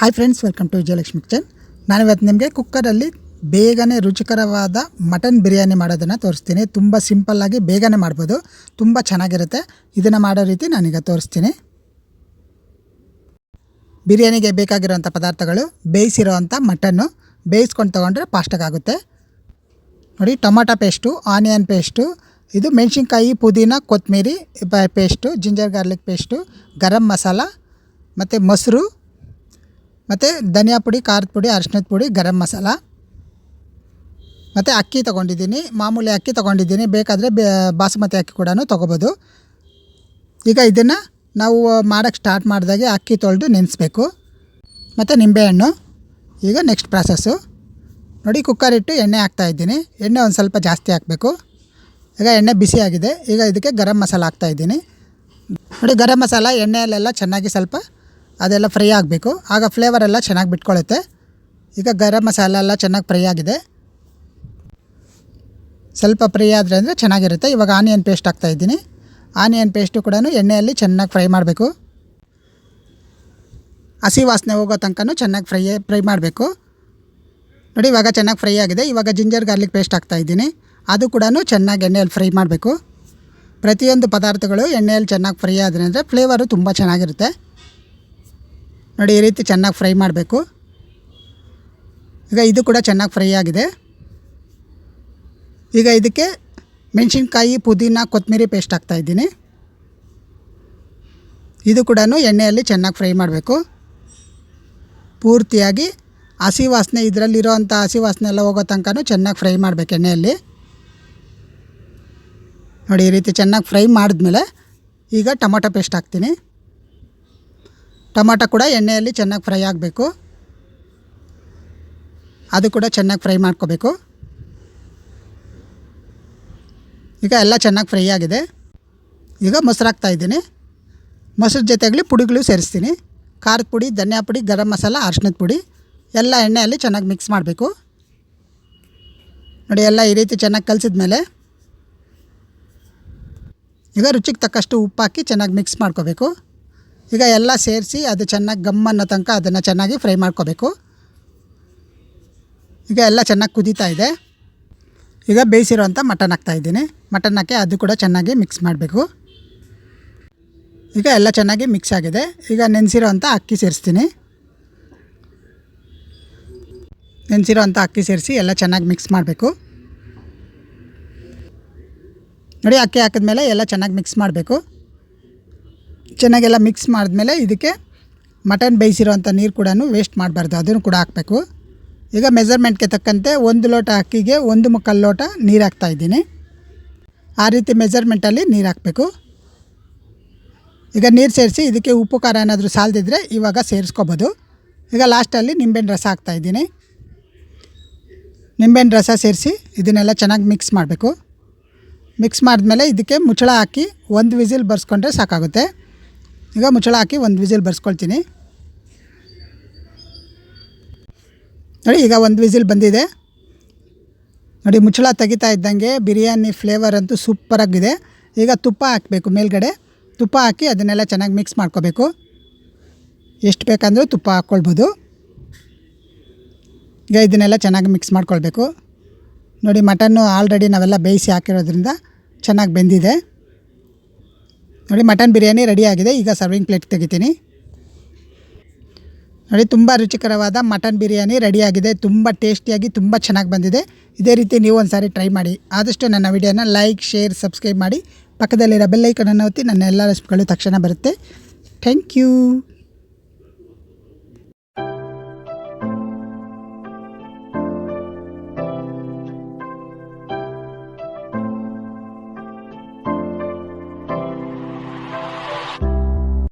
Hi friends welcome to Vijayalakshmi kitchen ನಾನು ಇವತ್ತು ನಿಮಗೆ ಕುಕ್ಕರಲ್ಲಿ ಬೇಗನೆ ರುಚಿಕರವಾದ ಮಟನ್ ಬಿರಿಯಾನಿ ಮಾಡೋದನ್ನು ತೋರಿಸ್ತೀನಿ. ತುಂಬ ಸಿಂಪಲ್ಲಾಗಿ ಬೇಗನೆ ಮಾಡ್ಬೋದು. ತುಂಬ ಚೆನ್ನಾಗಿರುತ್ತೆ. ಇದನ್ನು ಮಾಡೋ ರೀತಿ ನಾನೀಗ ತೋರಿಸ್ತೀನಿ. ಬಿರಿಯಾನಿಗೆ ಬೇಕಾಗಿರುವಂಥ ಪದಾರ್ಥಗಳು ಬೇಯಿಸಿರೋವಂಥ ಮಟನ್ನು ಬೇಯಿಸ್ಕೊಂಡು ತೊಗೊಂಡ್ರೆ ಫಾಸ್ಟಾಗುತ್ತೆ ನೋಡಿ, ಟೊಮಾಟೊ ಪೇಸ್ಟು ಆನಿಯನ್ ಪೇಸ್ಟು ಇದು ಮೆಣಸಿನ್ಕಾಯಿ, ಪುದೀನ ಕೊತ್ತಂಬರಿ paste ginger garlic paste garam masala, ಮತ್ತು ಮೊಸರು ಮತ್ತು ಧನಿಯಾ ಪುಡಿ, ಖಾರದ ಪುಡಿ ಅರಿಶಿನದ ಪುಡಿ, ಗರಂ ಮಸಾಲ. ಮತ್ತು ಅಕ್ಕಿ ತೊಗೊಂಡಿದ್ದೀನಿ, ಮಾಮೂಲಿ ಅಕ್ಕಿ ತೊಗೊಂಡಿದ್ದೀನಿ, ಬೇಕಾದರೆ ಬೇ, ಬಾಸುಮತಿ ಅಕ್ಕಿ ಕೂಡ ತೊಗೋಬೋದು. ಈಗ ಇದನ್ನು ನಾವು ಮಾಡೋಕ್ಕೆ ಸ್ಟಾರ್ಟ್ ಮಾಡಿದಾಗೆ ಅಕ್ಕಿ ತೊಳೆದು ನೆನೆಸ್ಬೇಕು. ಮತ್ತು ನಿಂಬೆಹಣ್ಣು, ಈಗ ನೆಕ್ಸ್ಟ್ ಪ್ರಾಸೆಸ್ಸು ನೋಡಿ ಕುಕ್ಕರ್ ಇಟ್ಟು ಎಣ್ಣೆ ಹಾಕ್ತಾಯಿದ್ದೀನಿ ಎಣ್ಣೆ ಒಂದು ಸ್ವಲ್ಪ ಜಾಸ್ತಿ ಹಾಕಬೇಕು. ಈಗ ಎಣ್ಣೆ ಬಿಸಿ ಆಗಿದೆ. ಈಗ ಇದಕ್ಕೆ ಗರಂ ಮಸಾಲ ಹಾಕ್ತಾಯಿದ್ದೀನಿ ನೋಡಿ ಗರಂ ಮಸಾಲ ಎಣ್ಣೆಯಲ್ಲೆಲ್ಲ ಚೆನ್ನಾಗಿ ಸ್ವಲ್ಪ ಅದೆಲ್ಲ ಫ್ರೈ ಆಗಬೇಕು. ಆಗ ಫ್ಲೇವರ್ ಎಲ್ಲ ಚೆನ್ನಾಗಿ ಬಿಟ್ಕೊಳ್ಳುತ್ತೆ ಈಗ ಗರಂ ಮಸಾಲ ಎಲ್ಲ ಚೆನ್ನಾಗಿ ಫ್ರೈ ಆಗಿದೆ. ಸ್ವಲ್ಪ ಫ್ರೈ ಆದರೆ ಅಂದರೆ ಚೆನ್ನಾಗಿರುತ್ತೆ. ಇವಾಗ ಆನಿಯನ್ ಪೇಸ್ಟ್ ಹಾಕ್ತಾಯಿದ್ದೀನಿ ಆನಿಯನ್ ಪೇಸ್ಟು ಕೂಡ ಎಣ್ಣೆಯಲ್ಲಿ ಚೆನ್ನಾಗಿ ಫ್ರೈ ಮಾಡಬೇಕು. ಹಸಿ ವಾಸನೆ ಹೋಗೋ ತನಕ ಚೆನ್ನಾಗಿ ಫ್ರೈ ಫ್ರೈ ಮಾಡಬೇಕು. ನೋಡಿ, ಇವಾಗ ಚೆನ್ನಾಗಿ ಫ್ರೈ ಆಗಿದೆ. ಇವಾಗ ಜಿಂಜರ್ ಗಾರ್ಲಿಕ್ ಪೇಸ್ಟ್ ಹಾಕ್ತಾಯಿದ್ದೀನಿ ಅದು ಕೂಡ ಚೆನ್ನಾಗಿ ಎಣ್ಣೆಯಲ್ಲಿ ಫ್ರೈ ಮಾಡಬೇಕು. ಪ್ರತಿಯೊಂದು ಪದಾರ್ಥಗಳು ಎಣ್ಣೆಯಲ್ಲಿ ಚೆನ್ನಾಗಿ ಫ್ರೈ ಆದರೆ ಅಂದರೆ ಫ್ಲೇವರು ತುಂಬ ಚೆನ್ನಾಗಿರುತ್ತೆ. ನೋಡಿ, ಈ ರೀತಿ ಚೆನ್ನಾಗಿ ಫ್ರೈ ಮಾಡಬೇಕು. ಈಗ ಇದು ಕೂಡ ಚೆನ್ನಾಗಿ ಫ್ರೈ ಆಗಿದೆ. ಈಗ ಇದಕ್ಕೆ ಮೆಣಸಿನ್ಕಾಯಿ, ಪುದೀನ, ಕೊತ್ತಂಬರಿ ಪೇಸ್ಟ್ ಹಾಕ್ತಾಯಿದ್ದೀನಿ ಇದು ಕೂಡ ಎಣ್ಣೆಯಲ್ಲಿ ಚೆನ್ನಾಗಿ ಫ್ರೈ ಮಾಡಬೇಕು. ಪೂರ್ತಿಯಾಗಿ ಹಸಿ ವಾಸನೆ, ಇದರಲ್ಲಿರೋವಂಥ ಹಸಿ ವಾಸನೆ ಎಲ್ಲ ಹೋಗೋ ತನಕ ಚೆನ್ನಾಗಿ ಫ್ರೈ ಮಾಡಬೇಕು ಎಣ್ಣೆಯಲ್ಲಿ. ನೋಡಿ, ಈ ರೀತಿ ಚೆನ್ನಾಗಿ ಫ್ರೈ ಮಾಡಿದ್ಮೇಲೆ ಈಗ ಟೊಮೊಟೊ ಪೇಸ್ಟ್ ಹಾಕ್ತೀನಿ. ಟೊಮೊಟೊ ಕೂಡ ಎಣ್ಣೆಯಲ್ಲಿ ಚೆನ್ನಾಗಿ ಫ್ರೈ ಆಗಬೇಕು. ಅದು ಕೂಡ ಚೆನ್ನಾಗಿ ಫ್ರೈ ಮಾಡ್ಕೋಬೇಕು. ಈಗ ಎಲ್ಲ ಚೆನ್ನಾಗಿ ಫ್ರೈ ಆಗಿದೆ. ಈಗ ಮೊಸರು ಹಾಕ್ತಾಯಿದ್ದೀನಿ ಮೊಸರು ಜೊತೆಗಲಿ ಪುಡಿಗಳು ಸೇರಿಸ್ತೀನಿ. ಖಾರದ ಪುಡಿ, ಧನಿಯಾ ಪುಡಿ, ಗರಂ ಮಸಾಲ ಅರ್ಶಿನದ ಪುಡಿ. ಎಲ್ಲ ಎಣ್ಣೆಯಲ್ಲಿ ಚೆನ್ನಾಗಿ ಮಿಕ್ಸ್ ಮಾಡಬೇಕು. ನೋಡಿ, ಎಲ್ಲ ಈ ರೀತಿ ಚೆನ್ನಾಗಿ ಕಲಸಿದ ಮೇಲೆ ಈಗ ರುಚಿಗೆ ತಕ್ಕಷ್ಟು ಉಪ್ಪು ಹಾಕಿ ಚೆನ್ನಾಗಿ ಮಿಕ್ಸ್ ಮಾಡ್ಕೋಬೇಕು. ಈಗ ಎಲ್ಲ ಸೇರಿಸಿ ಅದು ಚೆನ್ನಾಗಿ ಗಮ್ ಅನ್ನೋ ತನಕ ಅದನ್ನು ಚೆನ್ನಾಗಿ ಫ್ರೈ ಮಾಡ್ಕೋಬೇಕು. ಈಗ ಎಲ್ಲ ಚೆನ್ನಾಗಿ ಕುದೀತಾ ಇದೆ. ಈಗ ಬೇಯಿಸಿರೋಂಥ ಮಟನ್ ಹಾಕ್ತಾಯಿದ್ದೀನಿ ಮಟನ್ ಹಾಕಿ ಅದು ಕೂಡ ಚೆನ್ನಾಗಿ ಮಿಕ್ಸ್ ಮಾಡಬೇಕು. ಈಗ ಎಲ್ಲ ಚೆನ್ನಾಗಿ ಮಿಕ್ಸ್ ಆಗಿದೆ. ಈಗ ನೆನೆಸಿರೋ ಅಂಥ ಅಕ್ಕಿ ಸೇರಿಸ್ತೀನಿ. ನೆನೆಸಿರೋ ಅಂಥ ಅಕ್ಕಿ ಸೇರಿಸಿ ಎಲ್ಲ ಚೆನ್ನಾಗಿ ಮಿಕ್ಸ್ ಮಾಡಬೇಕು. ನೋಡಿ, ಅಕ್ಕಿ ಹಾಕಿದ್ಮೇಲೆ ಎಲ್ಲ ಚೆನ್ನಾಗಿ ಮಿಕ್ಸ್ ಮಾಡಬೇಕು. ಚೆನ್ನಾಗೆಲ್ಲ ಮಿಕ್ಸ್ ಮಾಡಿದ್ಮೇಲೆ ಇದಕ್ಕೆ ಮಟನ್ ಬೇಯಿಸಿರೋಂಥ ನೀರು ಕೂಡ ವೇಸ್ಟ್ ಮಾಡಬಾರ್ದು, ಅದನ್ನು ಕೂಡ ಹಾಕಬೇಕು. ಈಗ ಮೆಜರ್ಮೆಂಟ್ಗೆ ತಕ್ಕಂತೆ ಒಂದು ಲೋಟ ಅಕ್ಕಿಗೆ ಒಂದು ಮುಕ್ಕಾಲು ಲೋಟ ನೀರು ಹಾಕ್ತಾಯಿದ್ದೀನಿ ಆ ರೀತಿ ಮೆಜರ್ಮೆಂಟಲ್ಲಿ ನೀರು ಹಾಕಬೇಕು. ಈಗ ನೀರು ಸೇರಿಸಿ ಇದಕ್ಕೆ ಉಪ್ಪು, ಖಾರ ಏನಾದರೂ ಸಾಲದಿದ್ದರೆ ಇವಾಗ ಸೇರಿಸ್ಕೋಬೋದು. ಈಗ ಲಾಸ್ಟಲ್ಲಿ ನಿಂಬೆಹಣ್ಣು ರಸ ಹಾಕ್ತಾಯಿದ್ದೀನಿ ನಿಂಬೆಹಣ್ಣು ರಸ ಸೇರಿಸಿ ಇದನ್ನೆಲ್ಲ ಚೆನ್ನಾಗಿ ಮಿಕ್ಸ್ ಮಾಡಬೇಕು. ಮಿಕ್ಸ್ ಮಾಡಿದ್ಮೇಲೆ ಇದಕ್ಕೆ ಮುಚ್ಚಳ ಹಾಕಿ ಒಂದು ವಿಸಿಲ್ ಬರ್ಸ್ಕೊಂಡ್ರೆ ಸಾಕಾಗುತ್ತೆ. ಈಗ ಮುಚ್ಚಳ ಹಾಕಿ ಒಂದು ವಿಸಿಲ್ ಬರ್ಸ್ಕೊಳ್ತೀನಿ. ನೋಡಿ, ಈಗ ಒಂದು ವಿಸಿಲ್ ಬಂದಿದೆ. ನೋಡಿ, ಮುಚ್ಚಳ ತೆಗಿತಾ ಇದ್ದಂಗೆ ಬಿರಿಯಾನಿ ಫ್ಲೇವರ್ ಅಂತೂ ಸೂಪರಾಗಿದೆ ಈಗ ತುಪ್ಪ ಹಾಕಬೇಕು ಮೇಲ್ಗಡೆ. ತುಪ್ಪ ಹಾಕಿ ಅದನ್ನೆಲ್ಲ ಚೆನ್ನಾಗಿ ಮಿಕ್ಸ್ ಮಾಡ್ಕೋಬೇಕು. ಎಷ್ಟು ಬೇಕಂದರೂ ತುಪ್ಪ ಹಾಕ್ಕೊಳ್ಬೋದು. ಈಗ ಇದನ್ನೆಲ್ಲ ಚೆನ್ನಾಗಿ ಮಿಕ್ಸ್ ಮಾಡ್ಕೊಳ್ಬೇಕು. ನೋಡಿ ಮಟನ್ನು ಆಲ್ರೆಡಿ ನಾವೆಲ್ಲ ಬೇಯಿಸಿ ಹಾಕಿರೋದ್ರಿಂದ ಚೆನ್ನಾಗಿ ಬೆಂದಿದೆ. ನೋಡಿ, ಮಟನ್ ಬಿರಿಯಾನಿ ರೆಡಿಯಾಗಿದೆ ಈಗ ಸರ್ವಿಂಗ್ ಪ್ಲೇಟ್ ತೆಗಿತೀನಿ. ನೋಡಿ, ತುಂಬ ರುಚಿಕರವಾದ ಮಟನ್ ಬಿರಿಯಾನಿ ರೆಡಿಯಾಗಿದೆ ತುಂಬ ಟೇಸ್ಟಿಯಾಗಿ, ತುಂಬ ಚೆನ್ನಾಗಿ ಬಂದಿದೆ. ಇದೇ ರೀತಿ ನೀವು ಒಂದು ಸಾರಿ ಟ್ರೈ ಮಾಡಿ. ಆದಷ್ಟು ನನ್ನ ವಿಡಿಯೋನ ಲೈಕ್ ಶೇರ್ ಸಬ್ಸ್ಕ್ರೈಬ್ ಮಾಡಿ. ಪಕ್ಕದಲ್ಲಿರೋ ಬೆಲ್ಲೈಕನನ್ನು ಒತ್ತಿ, ನನ್ನ ಎಲ್ಲ ರೆಸಿಪಿಗಳು ತಕ್ಷಣ ಬರುತ್ತೆ. Thank you